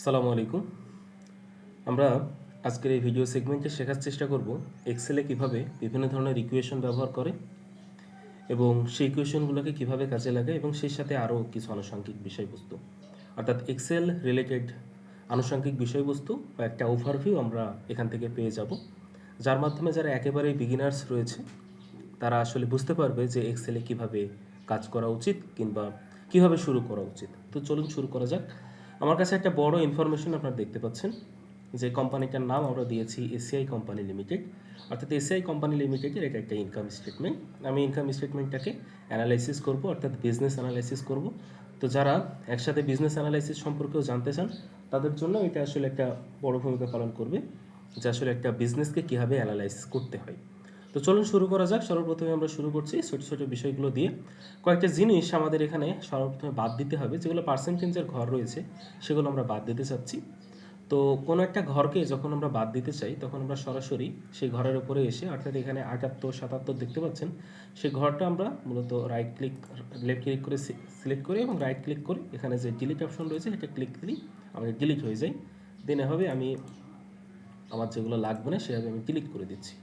আসসালামু আলাইকুম। আমরা আজকের এই ভিডিও সেগমেন্টে শেখার চেষ্টা করব এক্সেলে কীভাবে বিভিন্ন ধরনের ইকুয়েশন ব্যবহার করে এবং সেই ইকুয়েশনগুলোকে কীভাবে কাজে লাগে এবং সেই সাথে আরও কিছু আনুষঙ্গিক বিষয়বস্তু। অর্থাৎ এক্সেল রিলেটেড আনুষঙ্গিক বিষয়বস্তু বা একটা ওভারভিউ আমরা এখান থেকে পেয়ে যাব। যার মাধ্যমে যারা একেবারেই বিগিনার্স রয়েছে, তারা আসলে বুঝতে পারবে যে এক্সেলে কীভাবে কাজ করা উচিত কিংবা কীভাবে শুরু করা উচিত। তো চলুন শুরু করা যাক। আমার কাছে একটা বড় ইনফরমেশন আপনারা দেখতে পাচ্ছেন, যে কোম্পানিটার নাম আমরা দিয়েছি এসিআই কোম্পানি লিমিটেড অর্থাৎ এসিআই কোম্পানি লিমিটেডের এটা একটা ইনকাম স্টেটমেন্ট আমি ইনকাম স্টেটমেন্টটাকে অ্যানালাইসিস করব, অর্থাৎ বিজনেস অ্যানালাইসিস করব। তো যারা একসাথে বিজনেস অ্যানালাইসিস সম্পর্কেও জানতে চান, তাদের জন্য এটা আসলে একটা বড় ভূমিকা পালন করবে, যে আসলে একটা বিজনেসকে কীভাবে অ্যানালাইজ করতে হয়। তো চলুন শুরু করা যাক। সর্বপ্রথমে আমরা শুরু করছি ছোটো ছোটো বিষয়গুলো দিয়ে। কয়েকটা জিনিস আমাদের এখানে সর্বপ্রথমে বাদ দিতে হবে। যেগুলো পার্সেন্টেজের ঘর রয়েছে, সেগুলো আমরা বাদ দিতে চাচ্ছি। তো কোনো একটা ঘরকে যখন আমরা বাদ দিতে চাই, তখন আমরা সরাসরি সেই ঘরের উপরে এসে, অর্থাৎ এখানে আটাত্তর সাতাত্তর দেখতে পাচ্ছেন, সেই ঘরটা আমরা মূলত রাইট ক্লিক লেফট ক্লিক করে সিলেক্ট করি এবং রাইট ক্লিক করে এখানে যে ডিলিট অপশন রয়েছে, সেটা ক্লিক দিলেই আমাদের ডিলিট হয়ে যায়। দেন এভাবে আমি আমার যেগুলো লাগবে না, সেভাবে আমি ডিলিট করে দিচ্ছি।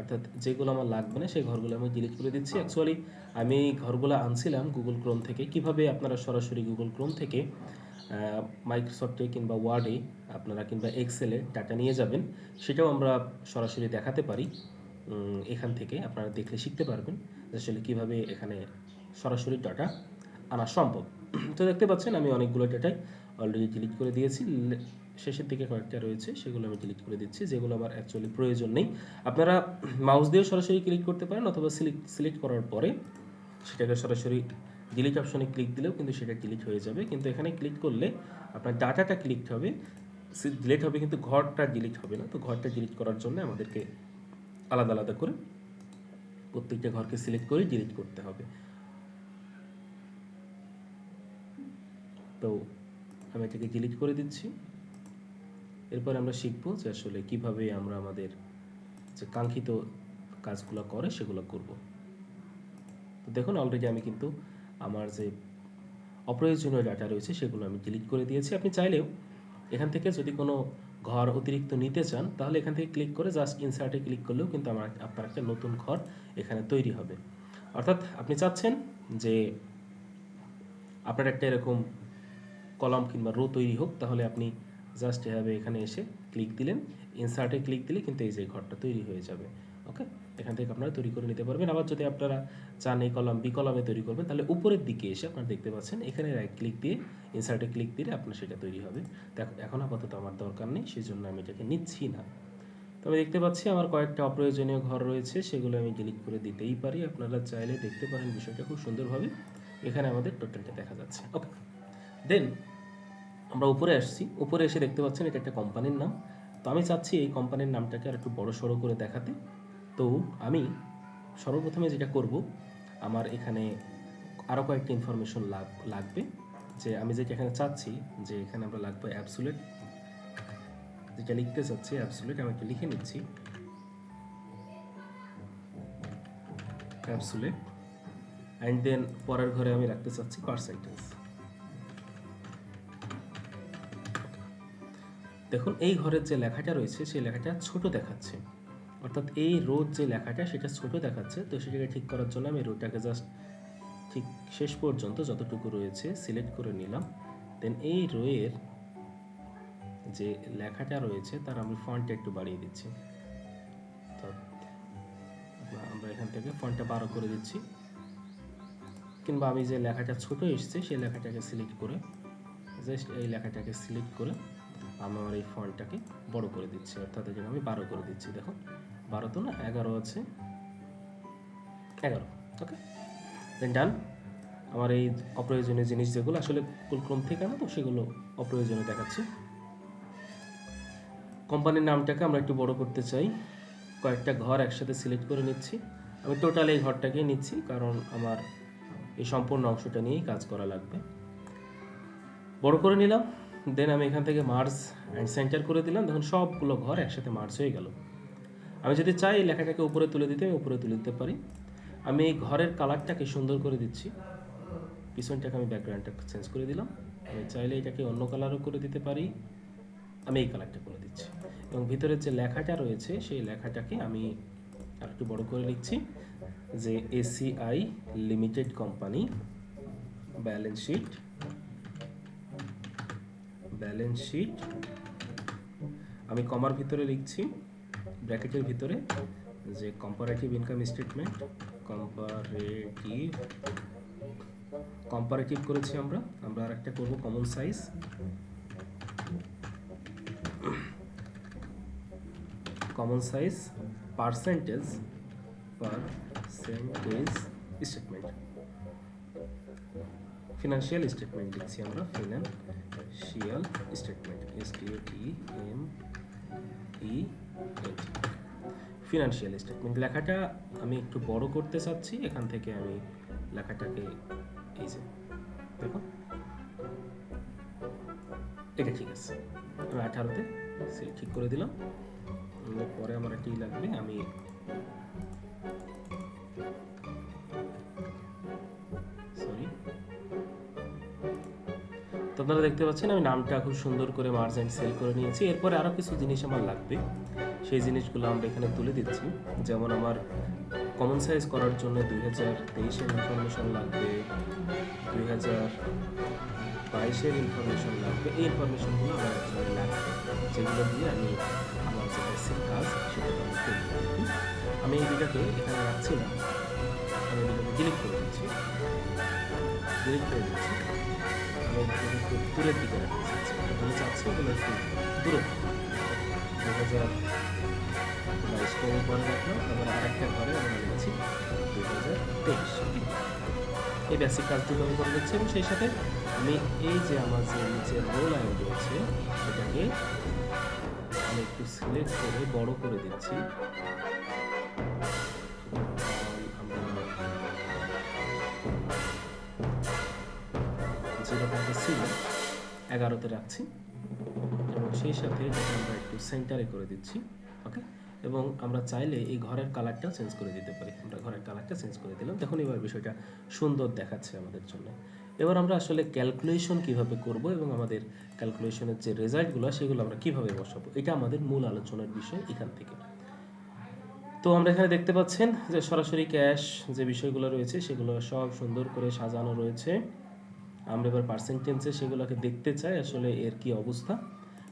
অর্থাৎ যেগুলো আমার লাগবে না, সেই ঘরগুলো আমি ডিলিট করে দিচ্ছি। অ্যাকচুয়ালি আমি ঘরগুলো আনছিলাম গুগল ক্রোম থেকে। কীভাবে আপনারা সরাসরি গুগল ক্রোম থেকে মাইক্রোসফটে কিংবা ওয়ার্ডে আপনারা কিংবা এক্সেলে ডাটা নিয়ে যাবেন, সেটাও আমরা সরাসরি দেখাতে পারি। এখান থেকে আপনারা দেখলে শিখতে পারবেন আসলে কীভাবে এখানে সরাসরি ডাটা আনা সম্ভব। তো দেখতে পাচ্ছেন আমি অনেকগুলো ডাটাই অলরেডি ডিলিট করে দিয়েছি। শেষের দিকে কয়েকটা রয়েছে, সেগুলো আমি ডিলিট করে দিচ্ছি, যেগুলো আমার অ্যাকচুয়ালি প্রয়োজন নেই। আপনারা মাউস দিয়েও সরাসরি ক্লিক করতে পারেন অথবা সিলেক্ট সিলেক্ট করার পরে সেটাকে সরাসরি ডিলিট অপশনে ক্লিক দিলেও কিন্তু সেটা ডিলিট হয়ে যাবে। কিন্তু এখানে ক্লিক করলে আপনার ডাটাটা ক্লিক হবে ডিলিট হবে কিন্তু ঘরটা ডিলিট হবে না। তো ঘরটা ডিলিট করার জন্য আমাদেরকে আলাদা আলাদা করে প্রত্যেকটা ঘরকে সিলেক্ট করে ডিলিট করতে হবে। তো আমি এটাকে ডিলিট করে দিচ্ছি। এরপর আমরা শিখব যে আসলে কীভাবে আমরা আমাদের যে কাঙ্ক্ষিত কাজগুলো করে সেগুলো করব। তো দেখুন অলরেডি আমি কিন্তু আমার যে অপ্রয়োজনীয় ডাটা রয়েছে সেগুলো আমি ডিলিট করে দিয়েছি। আপনি চাইলেও এখান থেকে যদি কোনো ঘর অতিরিক্ত নিতে চান, তাহলে এখান থেকে ক্লিক করে জাস্ট ইনসার্টে ক্লিক করলেও কিন্তু আমার আপনার একটা নতুন ঘর এখানে তৈরি হবে। অর্থাৎ আপনি চাচ্ছেন যে আপনার একটা এরকম কলম কিংবা রো তৈরি হোক, তাহলে আপনি জাস্ট এভাবে এখানে এসে ক্লিক দিলেন। ইনসার্টে ক্লিক দিলে কিন্তু এই যে ঘরটা তৈরি হয়ে যাবে। ওকে এখান থেকে আপনারা তৈরি করে নিতে পারবেন। আবার যদি আপনারা চান এই কলাম বি কলামে তৈরি করবেন, তাহলে উপরের দিকে এসে আপনারা দেখতে পাচ্ছেন, এখানে রাইট ক্লিক দিয়ে ইনসার্টে ক্লিক দিলে আপনার সেটা তৈরি হবে। এখন আপাতত আমার দরকার নেই সেই জন্য আমি এটাকে নিচ্ছি না। তবে দেখতে পাচ্ছি আমার কয়েকটা অপ্রয়োজনীয় ঘর রয়েছে, সেগুলো আমি ডিলিট করে দিতেই পারি। আপনারা চাইলে দেখতে পারেন বিষয়টা খুব সুন্দরভাবে। এখানে আমাদের টোটালটা দেখা যাচ্ছে। ওকে দেন আমরা উপরে আসছি। উপরে এসে দেখতে পাচ্ছেন এটা একটা কোম্পানির নাম। তো আমি চাচ্ছি এই কোম্পানির নামটাকে আর একটু বড় সড়ো করে দেখাতে। তো আমি সর্বপ্রথমে যেটা করব, আমার এখানে আরও কয়েকটি ইনফরমেশন লাগ, লাগবে। যে আমি যেটা এখানে চাচ্ছি, যে এখানে আমরা লাগবে অ্যাবসুলেট যেটা লিখতে চাচ্ছি অ্যাবসুলেট আমি একটু লিখে নিচ্ছি। অ্যাবসুলেট অ্যান্ড দেন পরের ঘরে আমি রাখতে চাচ্ছি পার্সেন্টেজ দেখুন, এই ঘরের যে লেখাটা রয়েছে, সেই লেখাটা ছোট দেখাচ্ছে। অর্থাৎ এই রোড যে লেখাটা, সেটা ছোট দেখাচ্ছে। তো সেটাকে ঠিক করার জন্য আমি রোডটাকে জাস্ট ঠিক শেষ পর্যন্ত যতটুকু রয়েছে সিলেক্ট করে নিলাম। দেন এই রোয়ের যে লেখাটা রয়েছে, তার আমি ফন্টটা একটু বাড়িয়ে দিচ্ছি। আমরা এখান থেকে ফন্টটা বারো করে দিচ্ছি। কিংবা আমি যে লেখাটা ছোট এসছে, সেই লেখাটাকে সিলেক্ট করে জাস্ট এই লেখাটাকে সিলেক্ট করে আমার এই ফন্টটাকে বড় করে দিচ্ছি, অর্থাৎ এখানে আমি বারো করে দিচ্ছি, দেখো। বারো তো না, এগারো আছে। এগারো ওকে দেন ডান আমার এই অপ্রয়োজনীয় জিনিস যেগুলো, আসলে কুলক্রম থেকে আনা তো, সেগুলো অপ্রয়োজনীয় দেখাচ্ছে। কোম্পানির নামটাকে আমরা একটু বড় করতে চাই। কয়েকটা ঘর একসাথে সিলেক্ট করে নিচ্ছি। আমি টোটাল এই ঘরটাকে নিচ্ছি, কারণ আমার এই সম্পূর্ণ অংশটা নিয়েই কাজ করা লাগবে। বড় করে নিলাম। দেন আমি এখান থেকে মার্জ অ্যান্ড সেন্টার করে দিলাম দেখুন সবগুলো ঘর একসাথে মার্জ হয়ে গেল। আমি যদি চাই এই লেখাটাকে উপরে তুলে দিতে, আমি উপরে তুলে দিতে পারি। আমি এই ঘরের কালারটাকে সুন্দর করে দিচ্ছি। পিছনটাকে আমি ব্যাকগ্রাউন্ডটা চেঞ্জ করে দিলাম। আমি চাইলে এটাকে অন্য কালারও করে দিতে পারি। আমি এই কালারটা করে দিচ্ছি। এবং ভিতরের যে লেখাটা রয়েছে, সেই লেখাটাকে আমি আর একটু বড় করে লিখছি, যে ACI limited company balance sheet balance sheet আমি কমার ভিতরে লিখছি ব্র্যাকেটের ভিতরে যে comparative income statement comparative comparative করেছি আমরা আমরা আর একটা করব common size common size percentage percentage statement financial statement লিখছি আমরা financial statement S T T M E financial statement লেখাটা আমি একটু বড় করতে চাচ্ছি, এখান থেকে আমি লেখাটাকে এই যে, দেখো। এটা ঠিক আছে। আমি আঠারোতে সে ঠিক করে দিলাম। পরে আমার একটি লাগবে, আমি আপনারা দেখতে পাচ্ছেন, আমি নামটা খুব সুন্দর করে মার্জেন্ট সেল করে নিয়েছি। এরপরে আরও কিছু জিনিস আমার লাগবে। সেই জিনিসগুলো আমরা এখানে তুলে দিচ্ছি। যেমন আমার কমন সাইজ করার জন্য দুই হাজার তেইশের ইনফরমেশন লাগবে, দুই হাজার বাইশের ইনফরমেশন লাগবে। এই ইনফরমেশনগুলো আমার অ্যাকচুয়ালি লাগবে। যেগুলো দিয়ে আমি আমার যে বেসিক কাজ, সেটা আমি কিন্তু আমি এই ভিডিওকে এখানে রাখছি না। আমি ভিডিওকে ডিলিট করে দিচ্ছি। ডিলিট করে দিচ্ছি। একটু দূরের দিকে রাখতে চাচ্ছি আমি চাচ্ছি এগুলো একটু দূরে দু হাজার বাইশকে আমি পরে রাখলাম আবার আরেকটা ঘরে আমরা লিখছি দু হাজার তেইশ এই বেসিক কাজগুলো আমি করে দিচ্ছি এবং সেই সাথে আমি এই যে আমার যে নিচে রোল আইন রয়েছে সেটাকে আমি একটু সিলেক্ট করে বড় করে দিচ্ছি। এগারোতে রাখছি। এবং সেই সাথে আমরা একটু সেন্টারে করে দিচ্ছি ওকে এবং আমরা চাইলে এই ঘরের কালারটা চেঞ্জ করে দিতে পারি। আমরা ঘরের কালারটা চেঞ্জ করে দিলাম। দেখুন এবার বিষয়টা সুন্দর দেখাচ্ছে আমাদের জন্য। এবার আমরা আসলে ক্যালকুলেশন কীভাবে করব এবং আমাদের ক্যালকুলেশনের যে রেজাল্টগুলো সেগুলো আমরা কীভাবে বসাবো? এটা আমাদের মূল আলোচনার বিষয় এখান থেকে। তো আমরা এখানে দেখতে পাচ্ছেন যে সরাসরি ক্যাশ যে বিষয়গুলো রয়েছে, সেগুলো সব সুন্দর করে সাজানো রয়েছে। আমরা এবার পার্সেন্টেন্সে সেগুলোকে দেখতে চাই, আসলে এর কি অবস্থা।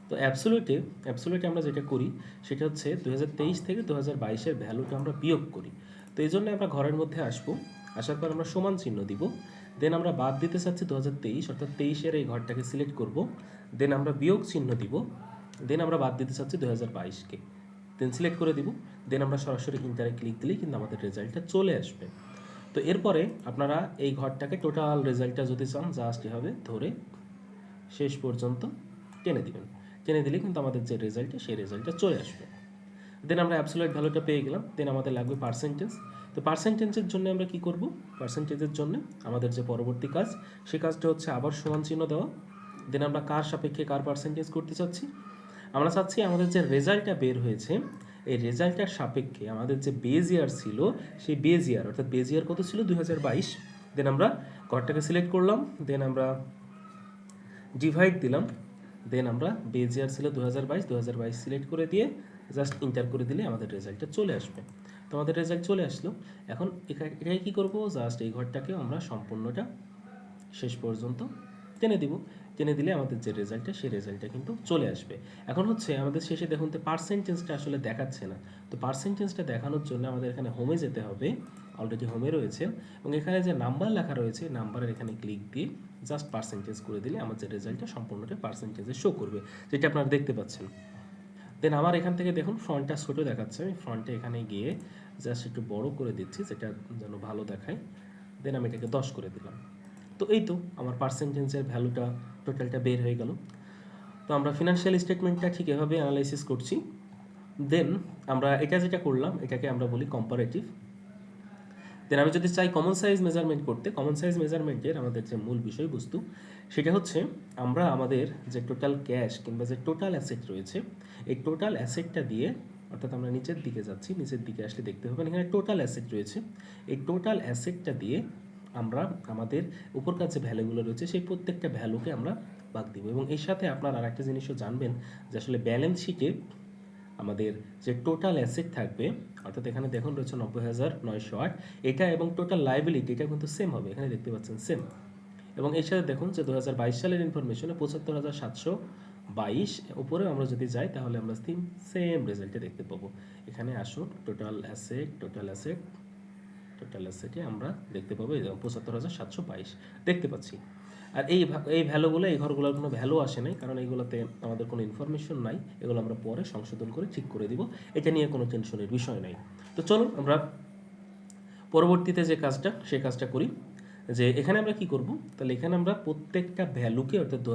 তো অ্যাবসোলিউটে অ্যাবসোলিউটে আমরা যেটা করি, সেটা হচ্ছে দু হাজার তেইশ থেকে দু হাজার বাইশের ভ্যালুটা আমরা বিয়োগ করি। তো এই জন্য আমরা ঘরের মধ্যে আসব, আসার পর আমরা সমান চিহ্ন দিব। দেন আমরা বাদ দিতে চাচ্ছি দু হাজার তেইশ, অর্থাৎ তেইশের এই ঘরটাকে সিলেক্ট করব। দেন আমরা বিয়োগ চিহ্ন দিব। দেন আমরা বাদ দিতে চাচ্ছি দু হাজার বাইশকে। দেন সিলেক্ট করে দিব। দেন আমরা সরাসরি ইন্টারে ক্লিক দিলেই কিন্তু আমাদের রেজাল্টটা চলে আসবে। তো এরপরে আপনারা এই ঘরটাকে টোটাল রেজাল্টটা যদি চান জাস্ট এভাবে ধরে শেষ পর্যন্ত টেনে দিবেন। টেনে দিলে কিন্তু আমাদের যে রেজাল্টটা সেই রেজাল্টটা চলে আসবে। দেন আমরা অ্যাবসোলিউট ভ্যালুটা পেয়ে গেলাম। দেন আমাদের লাগবে পার্সেন্টেজ তো পার্সেন্টেজের জন্য আমরা কি করব? পার্সেন্টেজের জন্য আমাদের যে পরবর্তী কাজ সেই কাজটা হচ্ছে আবার সমান চিহ্ন দেওয়া। দেন আমরা কার সাপেক্ষে কার পার্সেন্টেজ করতে চাচ্ছি? আমরা চাচ্ছি আমাদের যে রেজাল্টটা বের হয়েছে এই রেজাল্টটার সাপেক্ষে আমাদের যে বেজ ইয়ার ছিল, সেই বেজ ইয়ার অর্থাৎ বেজ ইয়ার কত ছিল? দুই হাজার বাইশ। দেন আমরা ঘরটাকে সিলেক্ট করলাম দেন আমরা ডিভাইড দিলাম দেন আমরা বেজ ইয়ার ছিল দু হাজার বাইশ বাইশ সিলেক্ট করে দিয়ে জাস্ট ইন্টার করে দিলে আমাদের রেজাল্টটা চলে আসবে। তো আমাদের রেজাল্ট চলে আসলো। এখন এখা- এটাই কী করব? জাস্ট এই ঘরটাকেও আমরা সম্পূর্ণটা শেষ পর্যন্ত টেনে দিব। টেনে দিলে আমাদের যে রেজাল্টটা সেই রেজাল্টটা কিন্তু চলে আসবে। এখন হচ্ছে আমাদের শেষে দেখুন তো পার্সেন্টেজটা আসলে দেখাচ্ছে না। তো পার্সেন্টেজটা দেখানোর জন্য আমাদের এখানে হোমে যেতে হবে অলরেডি হোমে রয়েছে এবং এখানে যে নাম্বার লেখা রয়েছে নাম্বারের এখানে ক্লিক দিয়ে জাস্ট পার্সেন্টেজ করে দিলে আমার যে রেজাল্টটা সম্পূর্ণটা পার্সেন্টেজে শো করবে, যেটা আপনারা দেখতে পাচ্ছেন। দেন আমার এখান থেকে দেখুন ফ্রন্টটা ছোটো দেখাচ্ছে, আমি ফ্রন্টে এখানে গিয়ে জাস্ট একটু বড় করে দিচ্ছি, যেটা যেন ভালো দেখায়। দেন আমি এটাকে দশ করে দিলাম। তো এই তো আমার পার্সেন্টেজের ভ্যালুটা টোটালটা বের হয়ে গেল। তো আমরা ফিনান্সিয়াল স্টেটমেন্টটা ঠিক এভাবে অ্যানালাইসিস করছি। দেন আমরা এটা যেটা করলাম, এটাকে আমরা বলি কম্পারেটিভ দেন আমি যদি চাই কমন সাইজ মেজারমেন্ট করতে কমন সাইজ মেজারমেন্টের আমাদের যে মূল বিষয়বস্তু, সেটা হচ্ছে আমরা আমাদের যে টোটাল ক্যাশ কিংবা যে টোটাল অ্যাসেট রয়েছে, এই টোটাল অ্যাসেটটা দিয়ে, অর্থাৎ আমরা নিচের দিকে যাচ্ছি, নিচের দিকে আসলে দেখতে হবে, এখানে টোটাল অ্যাসেট রয়েছে। এই টোটাল অ্যাসেটটা দিয়ে আমরা আমাদের উপরকার যে ভ্যালুগুলো রয়েছে, সেই প্রত্যেকটা ভ্যালুকে আমরা ভাগ দিব। এবং এর সাথে আপনার আর একটা জিনিসও জানবেন যে আসলে ব্যালেন্স শিটে আমাদের যে টোটাল অ্যাসেট থাকবে, অর্থাৎ এখানে দেখুন রয়েছে নব্বই হাজার নয়শো আট, এটা এবং টোটাল লাইবিলিটি এটা কিন্তু সেম হবে, এখানে দেখতে পাচ্ছেন সেম এবং এর সাথে দেখুন যে দু হাজার বাইশ সালের ইনফরমেশনে পঁচাত্তর হাজার সাতশো বাইশ উপরে আমরা যদি যাই তাহলে আমরা সেম রেজাল্টে দেখতে পাবো। এখানে আসুন total asset total asset total অ্যাসেটে আমরা দেখতে পাবো পঁচাত্তর হাজার সাতশো বাইশ। দেখতে পাচ্ছি। আর এই এই ভ্যালুগুলো, এই ঘরগুলোর কোনো ভ্যালু আসে নাই, কারণ এইগুলোতে আমাদের কোনো ইনফরমেশন নাই। এগুলো আমরা পরে সংশোধন করে ঠিক করে দিব। এটা নিয়ে কোনো টেনশনের বিষয় নাই। তো চলুন আমরা পরবর্তীতে যে কাজটা, সেই কাজটা করি। যে এখানে আমরা কি করব? তাহলে এখানে আমরা প্রত্যেকটা ভ্যালুকে অর্থাৎ দু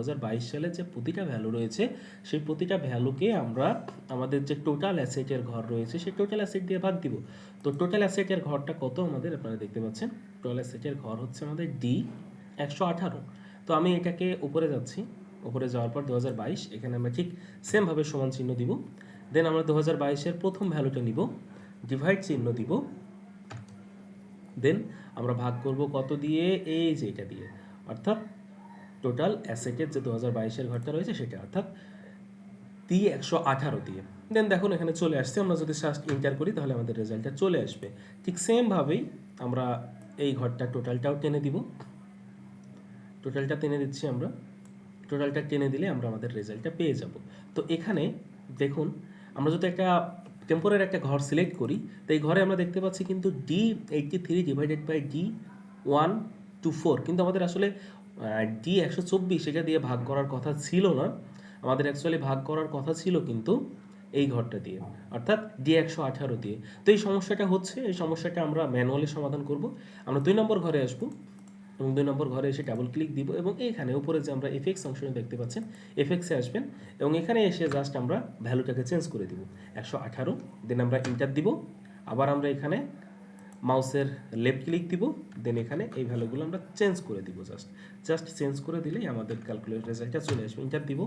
সালে যে প্রতিটা ভ্যালু রয়েছে, সেই প্রতিটা ভ্যালুকে আমরা আমাদের যে টোটাল অ্যাসেটের ঘর রয়েছে, সেই টোটাল অ্যাসেট দিয়ে ভাগ দিব। তো টোটাল অ্যাসেটের ঘরটা কত আমাদের? আপনারা দেখতে পাচ্ছেন। টোটাল অ্যাসেটের ঘর হচ্ছে আমাদের ডি একশো আঠারো। তো আমি এটাকে উপরে যাচ্ছি। উপরে যাওয়ার পর দু হাজার বাইশ, এখানে আমরা ঠিক সেমভাবে সমান চিহ্ন দিব। দেন আমরা দু হাজার বাইশের প্রথম ভ্যালুটা নিব। ডিভাইড চিহ্ন দিব। দেন আমরা ভাগ করব কত দিয়ে? এই যে এটা দিয়ে। অর্থাৎ টোটাল অ্যাসেটের যে দু হাজার বাইশের ঘরটা রয়েছে সেটা, অর্থাৎ টি একশো আঠারো দিয়ে। দেন দেখুন এখানে চলে আসছে, আমরা যদি জাস্ট ইন্টার করি তাহলে আমাদের রেজাল্টটা চলে আসবে। ঠিক সেমভাবেই আমরা এই ঘরটা টোটালটাও টেনে দিব। টোটালটা টেনে দিচ্ছি আমরা। টোটালটা টেনে দিলে আমরা আমাদের রেজাল্টটা পেয়ে যাব। তো এখানে দেখুন, আমরা যদি একটা টেম্পোরারি একটা ঘর সিলেক্ট করি, তো এই ঘরে আমরা দেখতে পাচ্ছি কিন্তু D eighty three divided by D one two four কিন্তু আমাদের আসলে ডি একশো চব্বিশ এটা দিয়ে ভাগ করার কথা ছিল না, আমাদের অ্যাকচুয়ালি ভাগ করার কথা ছিল কিন্তু এই ঘরটা দিয়ে, অর্থাৎ ডি একশো আঠারো দিয়ে। তো এই সমস্যাটা হচ্ছে, এই সমস্যাটা আমরা ম্যানুয়ালি সমাধান করব। আমরা দুই নম্বর ঘরে আসব। এবং দুই নম্বর ঘরে এসে ডাবল ক্লিক দিব এবং এখানে উপরে যে আমরা এফএক্স অংশটা দেখতে পাচ্ছেন এফএক্সে আসবেন এবং এখানে এসে জাস্ট আমরা ভ্যালুটাকে চেঞ্জ করে দিব। একশো আঠারো দেন আমরা ইন্টার দিব। আবার আমরা এখানে মাউসের লেফট ক্লিক দিব দেন এখানে এই ভ্যালুগুলো আমরা চেঞ্জ করে দিব জাস্ট জাস্ট চেঞ্জ করে দিলেই আমাদের ক্যালকুলেট রেজাল্টটা চলে আসবে। ইন্টার দিব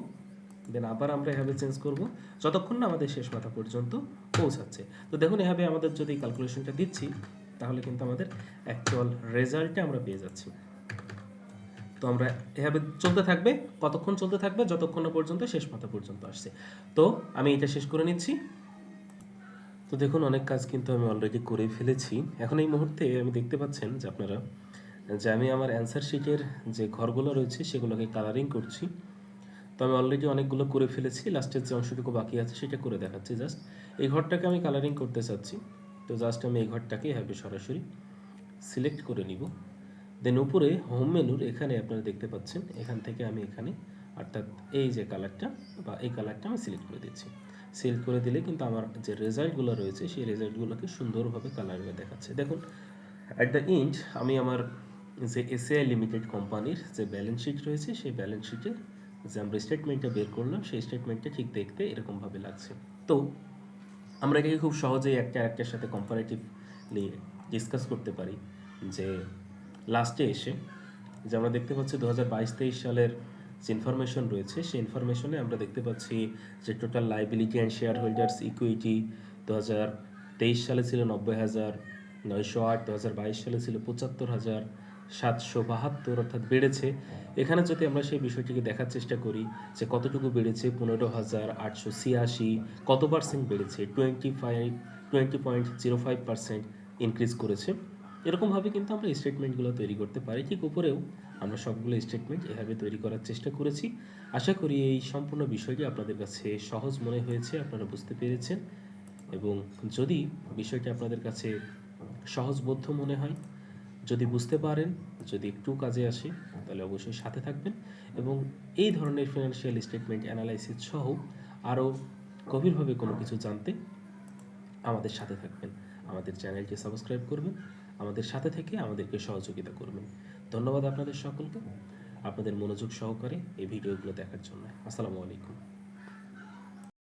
দেন আবার আমরা এভাবে চেঞ্জ করব। যতক্ষণ না আমাদের শেষ মাথা পর্যন্ত পৌঁছাচ্ছে। তো দেখুন, এভাবে আমাদের যদি ক্যালকুলেশনটা দিচ্ছি তাহলে কিন্তু আমাদের অ্যাকচুয়াল রেজাল্টটা আমরা পেয়ে যাচ্ছি। তো আমরা এভাবে চলতে থাকবে, কতক্ষণ চলতে থাকবে, যতক্ষণ না পর্যন্ত শেষ মাথা পর্যন্ত আসছে। তো আমি এটা শেষ করে নিচ্ছি। তো দেখুন, অনেক কাজ কিন্তু আমি অলরেডি করে ফেলেছি। এখন এই মুহূর্তে আমি দেখতে পাচ্ছেন যে আপনারা, যে আমি আমার অ্যান্সার শিটের যে ঘরগুলো রয়েছে, সেগুলোকে কালারিং করছি। তো আমি অলরেডি অনেকগুলো করে ফেলেছি। লাস্টের যে অংশটুকু বাকি আছে, সেটা করে দেখাচ্ছি জাস্ট এই ঘরটাকে আমি কালারিং করতে চাচ্ছি। তো জাস্ট আমি এই ঘরটাকে এভাবে সরাসরি সিলেক্ট করে নিব। দেন উপরে হোম মেনুর এখানে আপনারা দেখতে পাচ্ছেন, এখান থেকে আমি এখানে অর্থাৎ এই যে কালারটা বা এই কালারটা আমি সিলেক্ট করে দিচ্ছি। সিলেক্ট করে দিলে কিন্তু আমার যে রেজাল্টগুলো রয়েছে, সেই রেজাল্টগুলোকে সুন্দরভাবে কালারে দেখাচ্ছে। দেখুন অ্যাট দ্য এন্ড আমি আমার যে এসএআই লিমিটেড কোম্পানির যে ব্যালেন্স শিট রয়েছে, সেই ব্যালেন্স শিটে যে আমরা স্টেটমেন্টটা বের করলাম, সেই স্টেটমেন্টটা ঠিক দেখতে এরকমভাবে লাগছে। তো আমরা এটাকে খুব সহজেই একটা একটার সাথে কম্পারেটিভলি ডিসকাস করতে পারি যে লাস্টে এসে যে আমরা দেখতে পাচ্ছি দু হাজার বাইশ তেইশ সালের যে ইনফরমেশন রয়েছে, সেই ইনফরমেশনে আমরা দেখতে পাচ্ছি যে total liability and shareholders equity দু হাজার তেইশ সালে ছিল নব্বই হাজার নয়শো আট দু হাজার বাইশ সালে ছিল পঁচাত্তর হাজার সাতশো বাহাত্তর অর্থাৎ বেড়েছে। এখানে যদি আমরা সেই বিষয়টিকে দেখার চেষ্টা করি যে কতটুকু বেড়েছে, পনেরো হাজার আটশো ছিয়াশি, কত পার্সেন্ট বেড়েছে? Twenty five twenty point zero five percent increase করেছে। এরকমভাবে কিন্তু আমরা স্টেটমেন্টগুলো তৈরি করতে পারি। ঠিক উপরেও আমরা সবগুলো স্টেটমেন্ট এভাবে তৈরি করার চেষ্টা করেছি। আশা করি এই সম্পূর্ণ বিষয়টি আপনাদের কাছে সহজ মনে হয়েছে, আপনারা বুঝতে পেরেছেন। এবং যদি বিষয়টি আপনাদের কাছে সহজবোধ্য মনে হয় যদি বুঝতে পারেন, যদি একটু কাজে আসে, তাহলে অবশ্যই সাথে থাকবেন এবং এই ধরনের ফিনান্সিয়াল স্টেটমেন্ট অ্যানালাইসিস সহ আরও গভীরভাবে কোনো কিছু জানতে আমাদের সাথে থাকবেন। আমাদের চ্যানেলটি সাবস্ক্রাইব করবেন, আমাদের সাথে থেকে আমাদেরকে সহযোগিতা করবেন। ধন্যবাদ আপনাদের সকলকে। আপনাদের মনোযোগ সহকারে এই ভিডিওগুলো দেখার জন্য। আসসালামু আলাইকুম।